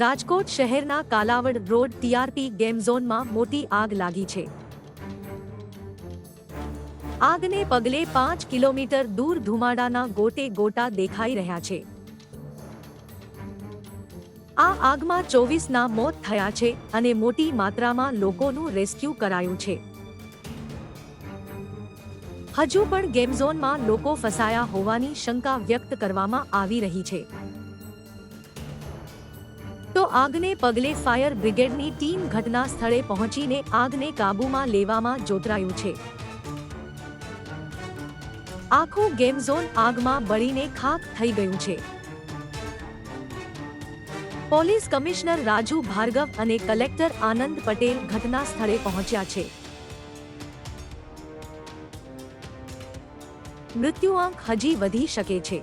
રાજકોટ શહેરના Kalavad road TRP game ઝોનમાં મોટી આગ લાગી છે. આગને પગલે પાંચ કિલોમીટર દૂર ધુમાડાના ગોટે ગોટા દેખાઈ રહ્યા છે. આ આગમાં ચોવીસના મોત થયા છે અને મોટી માત્રામાં લોકોનું રેસ્ક્યુ કરાયું છે. હજુ પણ ગેમ ઝોનમાં લોકો ફસાયા હોવાની શંકા વ્યક્ત કરવામાં આવી રહી છે. તો આગને પગલે ફાયર બ્રિગેડની ટીમ ઘટના સ્થળે પહોંચીને આગને કાબૂમાં લેવામાં જોતરાયું છે. આખું ગેમ ઝોન આગમાં બળીને ખાક થઈ ગયું છે. પોલીસ કમિશનર રાજુ ભાર્ગવ અને કલેક્ટર આનંદ પટેલ ઘટના સ્થળે પહોંચ્યા છે. મૃત્યુઆંક હજી વધી શકે છે.